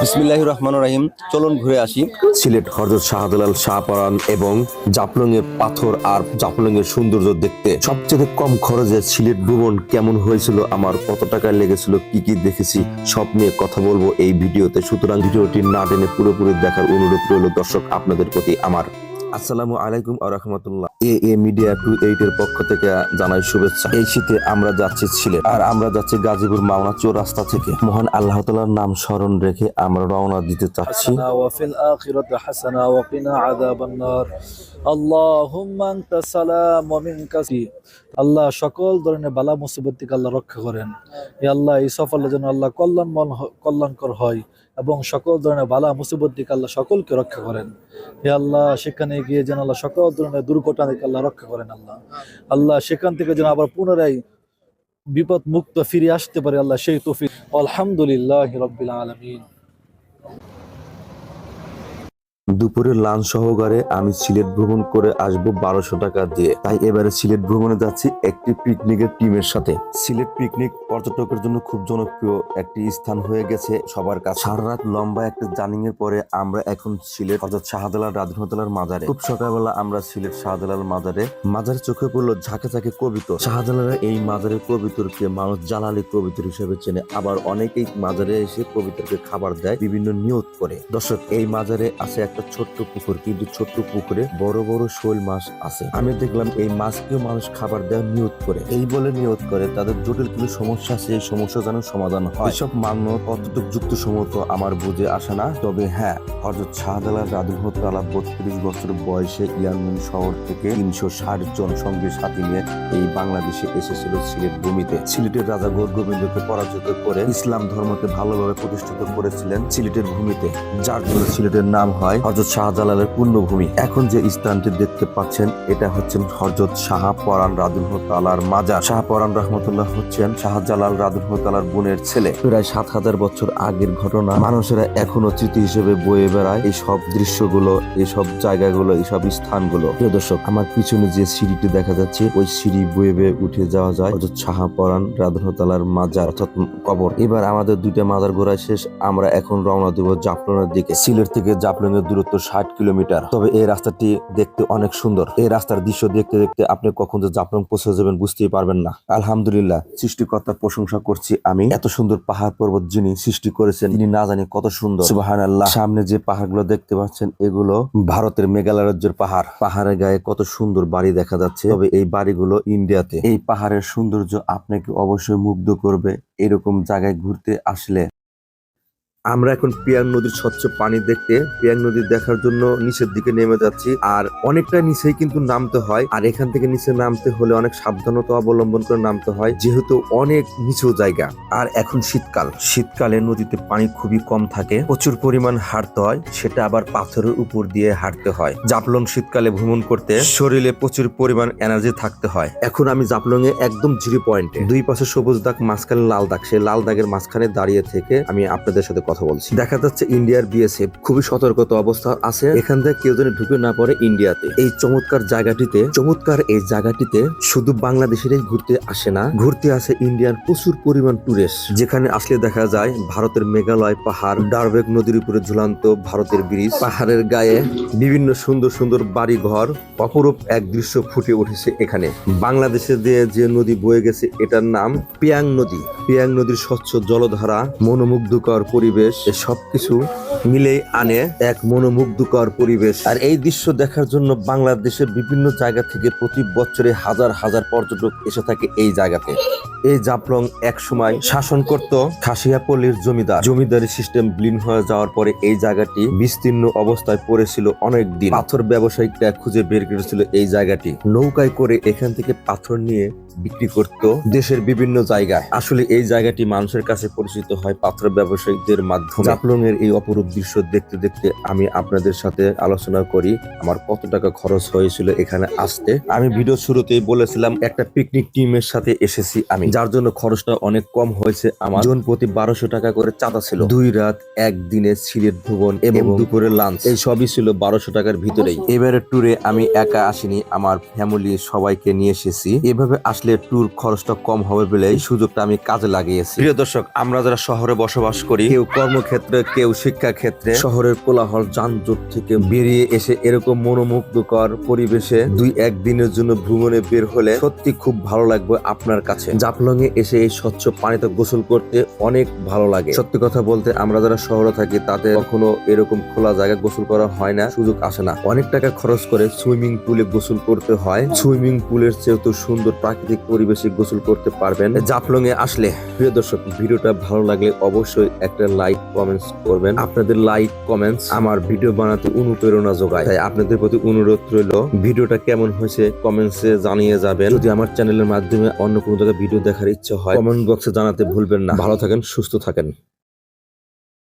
বিসমিল্লাহ রহমান রাহিম। চলুন ঘুরে আসি। সিলেট হজরত শাহজালাল শাহপরান এবং জাফলং এর পাথর আর জাফলং এর সৌন্দর্য দেখতে সবচেয়ে কম খরচে সিলেট ভ্রমণ কেমন হয়েছিল, আমার কত টাকা লেগেছিল, কি কি দেখেছি, সব নিয়ে কথা বলব এই ভিডিওতে। সুতরাং ভিডিওটি না টেনে পুরোপুরি দেখার অনুরোধ রইল দর্শক, আপনাদের প্রতি আমার আসসালামু আলাইকুম আ রহমতুল্লাহ। A A media two eight এর পক্ষ থেকে জানাই শুভেচ্ছা। এই শীতে আমরা যাচ্ছি ছিলেন আর আমরা যাচ্ছি গাজীপুর মাওনা চোর রাস্তা থেকে। মহান আল্লাহ তালার নাম স্মরণ রেখে আমরা রওনা দিতে চাচ্ছি। আল্লাহ সকল ধরনের বালা মুসিবত থেকে আল্লাহ রক্ষা করেন। আল্লাহ, এই সফল যেন আল্লাহ কল্যাণ কল্যাণকর হয়। এবং সকল ধরনের বালা, মুসিবত দিকে আল্লাহ সকলকে রক্ষা করেন। হে আল্লাহ, সেখানে গিয়ে যেন আল্লাহ সকল ধরনের দুর্ঘটনা থেকে আল্লাহ রক্ষা করেন আল্লাহ। আল্লাহ, সেখান থেকে যেন আবার পুনরায় বিপদ মুক্ত ফিরে আসতে পারে আল্লাহ, সেই তফিক। আলহামদুলিল্লাহ রবিল আলমিন। দুপুরে লাঞ্চ সহকারে আমি সিলেট ভ্রমণ করে আসব বারোশো টাকা দিয়ে। তাই এবারে সিলেট ভ্রমণে যাচ্ছি একটি পিকনিকের টিমের সাথে। সিলেট পিকনিক পর্যটকের জন্য খুব জনপ্রিয় একটি স্থান হয়ে গেছে সবার কাছে। সারা রাত লম্বা একটা জার্নিং এর পরে আমরা এখন সিলেট হজরত শাহজালাল, রাজমহতালার মাজারে। খুব সকালবেলা আমরা সিলেট শাহজালাল মাজারে। মাজারে চোখে পড়ল ঝাঁকে ঝাঁকে কবিত। শাহজালালের এই মাজারের কবিতরকে মানুষ জালালি কবিতর হিসেবে চেনে। আবার অনেকেই মাজারে এসে কবিতরকে খাবার দেয়, বিভিন্ন নিয়ত করে। দর্শক, এই মাজারে আছে একটা ছোট্ট পুকুর, কিন্তু ছোট্ট পুকুরে বড় বড় শোল মাছ আছে। আমি দেখলাম এই মাছকেও মানুষ খাবার দেওয়া নিয়ত করে। এই বলে নিয়ত করে, তাদের জটিল কিছু সমস্যা আছে, এই সমস্যা যেন সমাধান হয়। এসব মান্য যুক্ত সমত আমার বুঝে আসে না। তবে হ্যাঁ হজরত শাহজালাল রাজুহত তালা বত্রিশ বছর বয়সে ইয়ারমুন শহর থেকে তিনশো ষাট জন সঙ্গে সাথী নিয়ে এই বাংলাদেশে এসেছিল সিলেট ভূমিতে। সিলেটের রাজা গোর গোবিন্দকে পরাজিত করে ইসলাম ধর্মকে ভালোভাবে প্রতিষ্ঠিত করেছিলেন সিলেটের ভূমিতে। যার জন্য সিলেটের নাম হয় হজরত শাহজালালের পূর্ণভূমি। এখন যে স্থানটি দেখতে পাচ্ছেন, এটা হচ্ছেন হজরত শাহ পরান রাদুল্লাহ তালার মাজার। শাহ পরান রহমতুল্লাহ হচ্ছেন শাহজালাল রাদুল্লাহ তালার বোনের ছেলে। প্রায় সাত হাজার বছর আগের ঘটনা। মানুষেরা এখনও স্মৃতি হিসেবে বয়ে বেড়ায় এই সব দৃশ্যগুলো এই সব জায়গাগুলো এই সব স্থানগুলো। প্রিয় দর্শক, আমার পিছনে যে সিঁড়িটি দেখা যাচ্ছে, ওই সিঁড়ি বয়ে বয়ে উঠে যাওয়া যায় হজরত শাহ পরান রাদুল্লাহ মাজার অর্থাৎ কবর। এবার আমাদের দুইটা মাজার ঘোরা শেষ, আমরা এখন রওনা দিব জাফলনের দিকে। সিলেট থেকে জাফলনের দূরত্ব ষাট কিলোমিটার। তবে এই রাস্তাটি দেখতে অনেক সুন্দর। এই রাস্তার দৃশ্য দেখতে দেখতে আপনি কখন যে জাফলং পৌঁছে যাবেন বুঝতেই পারবেন না। আলহামদুলিল্লাহ, সৃষ্টিকর্তার প্রশংসা করছি আমি। এত সুন্দর পাহাড় পর্বত যিনি সৃষ্টি করেছেন, তিনি না জানি কত সুন্দর। সুবাহান আল্লাহ সামনে যে পাহাড়গুলো দেখতে পাচ্ছেন, এগুলো ভারতের মেঘালয় রাজ্যের পাহাড়। পাহাড়ের গায়ে কত সুন্দর বাড়ি দেখা যাচ্ছে। তবে এই বাড়িগুলো ইন্ডিয়াতে। এই পাহাড়ের সৌন্দর্য আপনাকে অবশ্যই মুগ্ধ করবে। এরকম জায়গায় ঘুরতে আসলে আমরা এখন পিয়াং নদীর স্বচ্ছ পানি দেখতে, পিয়াং নদী দেখার জন্য নিচের দিকে নেমে যাচ্ছি। আর অনেকটা নিচেই কিন্তু নামতে হয়। আর এখান থেকে নিচে নামতে হলে অনেক সাবধানতা অবলম্বন করে নামতে হয়, যেহেতু অনেক নিচু জায়গা। আর এখন শীতকাল। শীতকালে নদীতে পানি খুবই কম থাকে। প্রচুর পরিমাণ হাঁটতে হয় সেটা আবার পাথরের উপর দিয়ে হাঁটতে হয়। জাপলং শীতকালে ভ্রমণ করতে শরীরে প্রচুর পরিমাণ এনার্জি থাকতে হয়। এখন আমি জাপলং এ একদম জিরো পয়েন্টে। দুই পাশে সবুজ দাগ, মাঝখানে লাল দাগ। সেই লাল দাগের মাঝখানে দাঁড়িয়ে থেকে আমি আপনাদের সাথে কথা বলছি। দেখা যাচ্ছে ইন্ডিয়ার বিএসএফ খুবই সতর্কতা অবস্থা আছে। এখান থেকে কেউ যেন ঢুকে না পড়ে ইন্ডিয়াতে। এই চমৎকার জায়গাটিতে, চমৎকার এই জায়গাটিতে শুধু বাংলাদেশেরই ঘুরতে আসে না, ঘুরতে আসে ইন্ডিয়ান প্রচুর পরিমাণ টুরিস্ট যেখানে আসলে দেখা যায় ভারতের মেঘালয় পাহাড়, ডারবেক নদীর উপরে ঝুলান্ত ভারতের ব্রিজ। পাহাড়ের গায়ে বিভিন্ন সুন্দর সুন্দর বাড়ি ঘর অপরূপ এক দৃশ্য ফুটে উঠেছে এখানে। বাংলাদেশে দিয়ে যে নদী বয়ে গেছে, এটার নাম পিয়াং নদী। পিয়াং নদীর স্বচ্ছ জলধারা, মনোমুগ্ধকর পরিবেশ এ সবকিছু মিলেই আনে এক মনোমুগ্ধকর পরিবেশ। আর এই দৃশ্য দেখার জন্য বাংলাদেশের বিভিন্ন জায়গা থেকে প্রতি বছরে হাজার হাজার পর্যটক এসে থাকে এই জায়গাতে। এই জাফলং এক সময় শাসন করত খাসিয়াপল্লীর জমিদার। জমিদারি সিস্টেম বিলীন হয়ে যাওয়ার পরে এই জায়গাটি বিস্তীর্ণ অবস্থায় পড়েছিল অনেক দিন। পাথর ব্যবসায়িকরা খুঁজে বের করেছিল এই জায়গাটি। নৌকায় করে এখান থেকে পাথর নিয়ে বিক্রি করত দেশের বিভিন্ন জায়গায়। আসলে এই জায়গাটি মানুষের কাছে পরিচিত হয় পাথর ব্যবসায়ীদের মাধ্যমে। জাফলং এর এই অপরূপ দৃশ্য দেখতে দেখতে আমি আপনাদের সাথে আলোচনা করি আমার কত টাকা খরচ হয়েছিল এখানে আসতে। আমি ভিডিও শুরুতেই বলেছিলাম একটা পিকনিক টিমের সাথে এসেছি আমি। যার জন্য খরচটা অনেক কম হয়েছে আমার। জন প্রতি বারোশো টাকা করে চাঁদা ছিল। দুই রাত একদিনে সিলেট ভুবন এবং দুপুরের লাঞ্চ এই সবই ছিল বারোশো টাকার ভিতরেই। এবারে ট্যুরে আমি একা আসিনি আমার ফ্যামিলি সবাইকে নিয়ে এসেছি। এভাবে আসলে আসলে ট্যুর খরচটা কম হবে বলে এই সুযোগটা আমি কাজে লাগিয়েছি। প্রিয় দর্শক আমরা যারা শহরে বসবাস করি কেউ কর্মক্ষেত্রে কেউ শিক্ষা ক্ষেত্রে শহরের কোলাহল যানজট থেকে বেরিয়ে এসে এরকম মনোমুগ্ধকর পরিবেশে দুই এক দিনের জন্য ভ্রমণে বের হলে সত্যি খুব ভালো লাগবে আপনার কাছে। জাফলং এ এসে এই স্বচ্ছ পানিতে গোসল করতে অনেক ভালো লাগে। সত্যি কথা বলতে আমরা যারা শহরে থাকি তাতে কখনো এরকম খোলা জায়গায় গোসল করা হয় না, সুযোগ আসে না। অনেক টাকা খরচ করে সুইমিং পুলে গোসল করতে হয়। সুইমিং পুলের চেয়ে তো সুন্দর প্রাকৃতিক পরিবেশে গোসল করতে পারবেন। জাফলং এ আসলে, প্রিয় দর্শক, ভিডিওটা ভালো লাগলে অবশ্যই একটা লাইক, কমেন্টস করবেন। আপনাদের লাইক কমেন্টস আমার ভিডিও বানাতে অনুপ্রেরণা যোগায়। তাই আপনাদের প্রতি অনুরোধ রইল ভিডিওটা কেমন হয়েছে কমেন্টসে জানিয়ে যাবেন। যদি আমার চ্যানেলের মাধ্যমে অন্য কোনো জায়গায় ভিডিও দেখার ইচ্ছা হয় কমেন্ট বক্সে জানাতে ভুলবেন না। ভালো থাকেন, সুস্থ থাকেন।